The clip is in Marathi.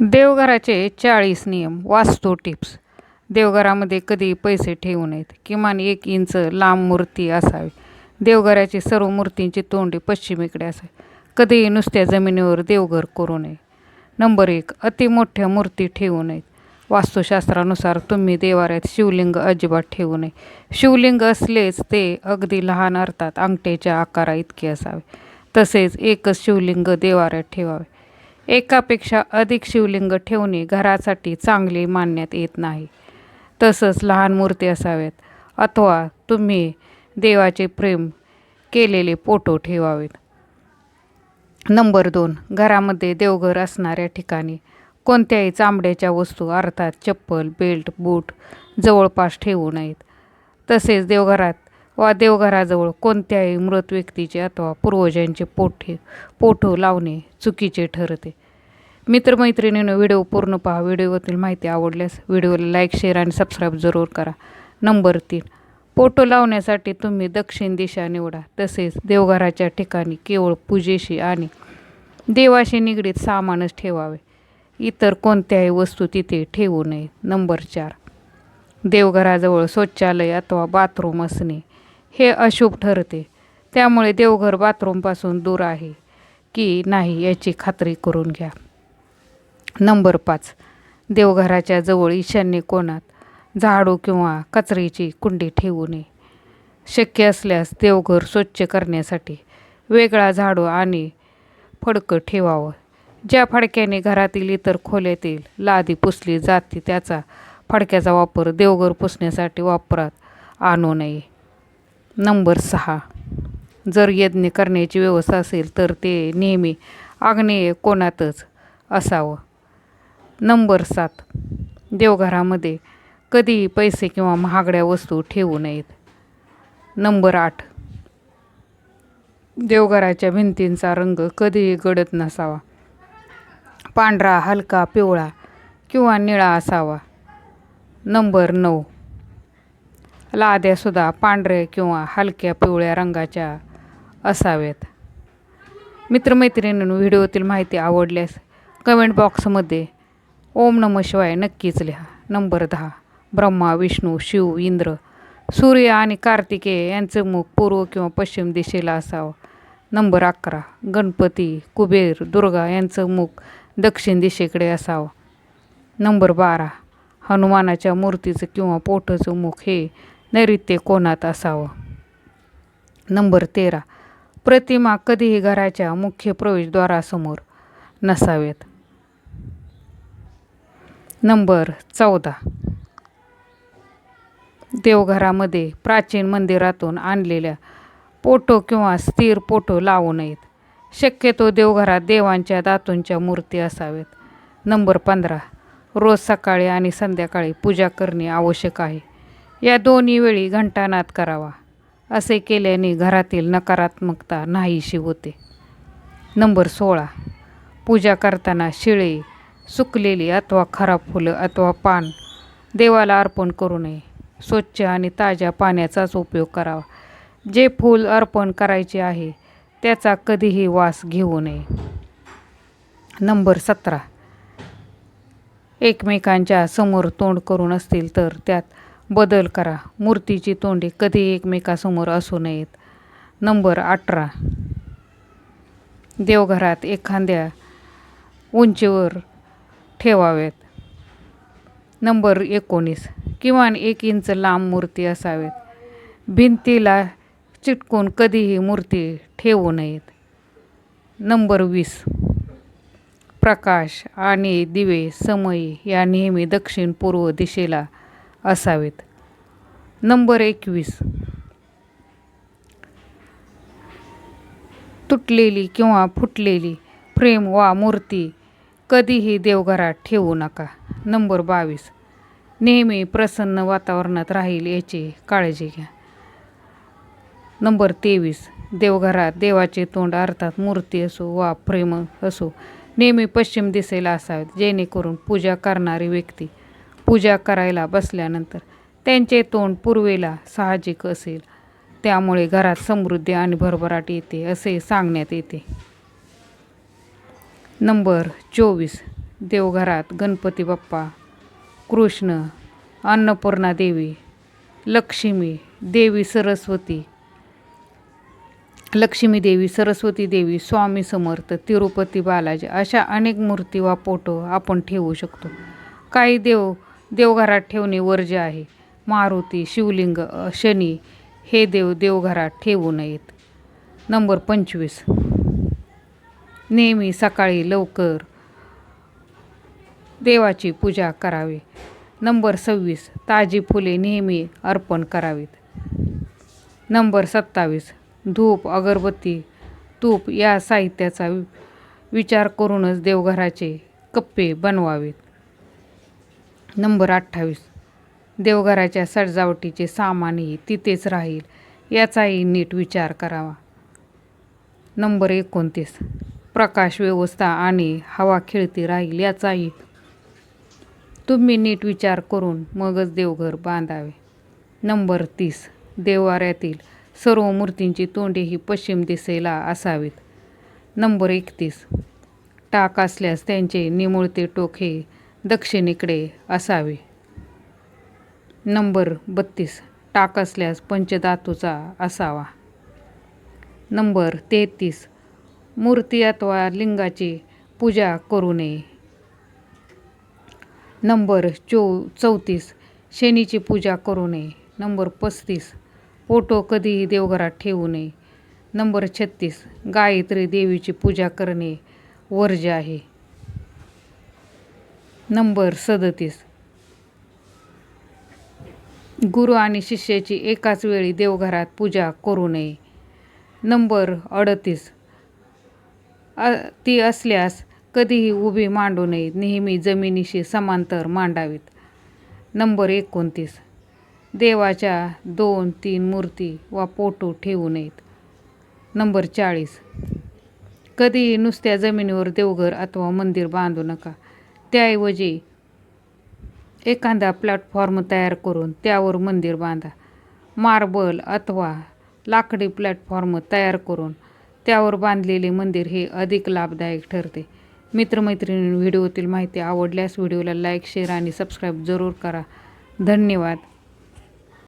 देवघराचे चाळीस नियम वास्तू टिप्स. देवघरामध्ये कधी पैसे ठेवू नयेत किमान एक इंच लांब मूर्ती असावी. देवघराची सर्व मूर्तींची तोंडी पश्चिमेकडे असावी. कधीही नुसत्या जमिनीवर देवघर करू नये. नंबर एक अति मोठ्या मूर्ती ठेवू नयेत. वास्तुशास्त्रानुसार तुम्ही देवाऱ्यात शिवलिंग अजिबात ठेवू नये. शिवलिंग असलेच ते अगदी लहान अर्थात अंगठ्याच्या आकारा इतके असावे. तसेच एकच शिवलिंग देवाऱ्यात ठेवावे. एकापेक्षा अधिक शिवलिंग ठेवणे घरासाठी चांगले मानण्यात येत नाही. तसंच लहान मूर्ती असाव्यात अथवा तुम्ही देवाचे प्रेम केलेले फोटो ठेवावेत. नंबर दोन. घरामध्ये देवघर असणाऱ्या ठिकाणी कोणत्याही चामड्याच्या वस्तू अर्थात चप्पल बेल्ट बूट जवळपास ठेवू नयेत. तसेच देवघरात वा देवघराजवळ कोणत्याही मृत व्यक्तीचे अथवा पूर्वजांचे पोठे पोठो लावणे चुकीचे ठरते. मित्रमैत्रिणीनं व्हिडिओ पूर्ण पहा. व्हिडिओतील माहिती आवडल्यास व्हिडिओला लाईक शेअर आणि सबस्क्राईब जरूर करा. नंबर तीन. पोटो लावण्यासाठी तुम्ही दक्षिण दिशा निवडा. तसेच देवघराच्या ठिकाणी केवळ पूजेशी आणि देवाशी निगडीत सामानच ठेवावे. इतर कोणत्याही वस्तू तिथे ठेवू नये. नंबर चार. देवघराजवळ शौचालय अथवा बाथरूम असणे हे अशुभ ठरते. त्यामुळे देवघर बाथरूमपासून दूर आहे की नाही याची खात्री करून घ्या. नंबर पाच. देवघराच्या जवळ ईशान्य कोणात झाडू किंवा कचऱ्याची कुंडी ठेवू नये. शक्य असल्यास देवघर स्वच्छ करण्यासाठी वेगळा झाडू आणि फडकं ठेवावं. ज्या फडक्याने घरातील इतर खोल्यातील लादी पुसली जाते त्याचा फडक्याचा वापर देवघर पुसण्यासाठी वापरात आणू नये. नंबर सहा. जर यज्ञ करण्याची व्यवस्था असेल तर ते नेहमी आग्नेय कोणातच असावं. नंबर सात. देवघरामध्ये कधीही पैसे किंवा महागड्या वस्तू ठेवू नयेत. नंबर आठ. देवघराच्या भिंतींचा रंग कधीही गडद नसावा. पांढरा हलका पिवळा किंवा निळा असावा. नंबर नऊ. लाद्यासुद्धा पांढऱ्या किंवा हलक्या पिवळ्या रंगाच्या असावेत. मित्रमैत्रिणींनो व्हिडिओतील माहिती आवडल्यास कमेंट बॉक्समध्ये ओम नम शिवाय नक्कीच लिहा. नंबर दहा ब्रह्मा विष्णू शिव इंद्र सूर्य आणि कार्तिकेय यांचं मुख पूर्व किंवा पश्चिम दिशेला असावं. नंबर अकरा गणपती कुबेर दुर्गा यांचं मुख दक्षिण दिशेकडे असावं. नंबर बारा हनुमानाच्या मूर्तीचं किंवा पोटाचं मुख हे नैऋत्य कोणात असावं? नंबर तेरा. प्रतिमा कधीही घराच्या मुख्य प्रवेशद्वारासमोर नसावेत. नंबर चौदा. देवघरामध्ये प्राचीन मंदिरातून आणलेल्या पोटो किंवा स्थिर पोटो लावू नयेत. शक्यतो देवघरात देवांच्या धातूंच्या मूर्ती असावेत. नंबर पंधरा. रोज सकाळी आणि संध्याकाळी पूजा करणे आवश्यक आहे. या दोन्ही वेळी घंटानाद करावा. असे केल्याने घरातील नकारात्मकता नाहीशी होते. नंबर सोळा. पूजा करताना शिळे सुकलेली अथवा खराब फुलं अथवा पान देवाला अर्पण करू नये. स्वच्छ आणि ताज्या पाण्याचाच उपयोग करावा. जे फूल अर्पण करायचे आहे त्याचा कधीही वास घेऊ नये. नंबर सतरा. एकमेकांच्या समोर तोंड करून असतील तर त्यात बदल करा. मूर्तीची तोंडी कधी एकमेकासमोर असू नयेत. नंबर अठरा. देवघरात एखाद्या उंचीवर ठेवावेत. नंबर एकोणीस. किमान एक इंच लांब मूर्ती असावेत. भिंतीला चिटकून कधीही मूर्ती ठेवू नयेत. नंबर वीस. प्रकाश आणि दिवे समयी या नेहमी दक्षिण पूर्व दिशेला असावेत. नंबर एकवीस. तुटलेली किंवा फुटलेली फ्रेम वा मूर्ती कधीही देवघरात ठेवू नका. नंबर बावीस. नेहमी प्रसन्न वातावरणात राहील याची काळजी घ्या. नंबर तेवीस. देवघरात देवाचे तोंड अर्थात मूर्ती असो वा फ्रेम असो नेहमी पश्चिम दिशेला असावेत जेणेकरून पूजा करणारी व्यक्ती पूजा करायला बसल्यानंतर त्यांचे तोंड पूर्वेला साहजिक असेल. त्यामुळे घरात समृद्धी आणि भरभराट येते असे सांगण्यात येते. नंबर चोवीस. देवघरात गणपती बाप्पा कृष्ण अन्नपूर्णा देवी लक्ष्मी देवी सरस्वती लक्ष्मी देवी सरस्वती देवी स्वामी समर्थ तिरुपती बालाजी अशा अनेक मूर्ती वा फोटो आपण ठेवू शकतो. काही देव देवघरात ठेवणे वर्ज्य आहे. मारुती शिवलिंग शनी हे देव देवघरात ठेवू नयेत. नंबर पंचवीस. नेहमी सकाळी लवकर देवाची पूजा करावी. नंबर सव्वीस. ताजी फुले नेहमी अर्पण करावीत. नंबर सत्तावीस. धूप अगरबत्ती तूप या साहित्याचा वि- विचार करूनच देवघराचे कप्पे बनवावेत. नंबर अठ्ठावीस. देवघराच्या सजावटीचे सामानही तिथेच राहील याचाही नीट विचार करावा. नंबर एकोणतीस. प्रकाश व्यवस्था आणि हवा खेळती राहील याचाही तुम्ही नीट विचार करून मगच देवघर बांधावे. नंबर तीस. देवाऱ्यातील सर्व मूर्तींची तोंडे ही पश्चिम दिशेला असावीत. नंबर एकतीस. टाक असल्यास त्यांचे निमुळते टोक हे दक्षिणेकडे असावे. नंबर बत्तीस. टाक असल्यास पंचधातूचा असावा. नंबर तेहतीस. मूर्ती अथवा लिंगाची पूजा करू नये. नंबर चौ चौतीस. शनीची पूजा करू नये. नंबर पस्तीस. फोटो कधीही देवघरात ठेवू नये. नंबर छत्तीस. गायत्री देवीची पूजा करणे वर्ज्य आहे. नंबर सदतीस. गुरु आणि शिष्याची एकाच वेळी देवघरात पूजा करू नये. नंबर अडतीस. ती असल्यास कधीही उभी मांडू नये नेहमी जमिनीशी समांतर मांडावीत. नंबर एकोणतीस. देवाच्या दोन तीन मूर्ती वा फोटो ठेवू नयेत. नंबर चाळीस. कधीही नुसत्या जमिनीवर देवघर अथवा मंदिर बांधू नका. त्याऐवजी एखादा प्लॅटफॉर्म तयार करून त्यावर मंदिर बांधा. मार्बल अथवा लाकडी प्लॅटफॉर्म तयार करून त्यावर बांधलेले मंदिर हे अधिक लाभदायक ठरते. मित्रमैत्रिणी व्हिडिओतील माहिती आवडल्यास व्हिडिओला लाईक शेअर आणि सबस्क्राईब जरूर करा. धन्यवाद.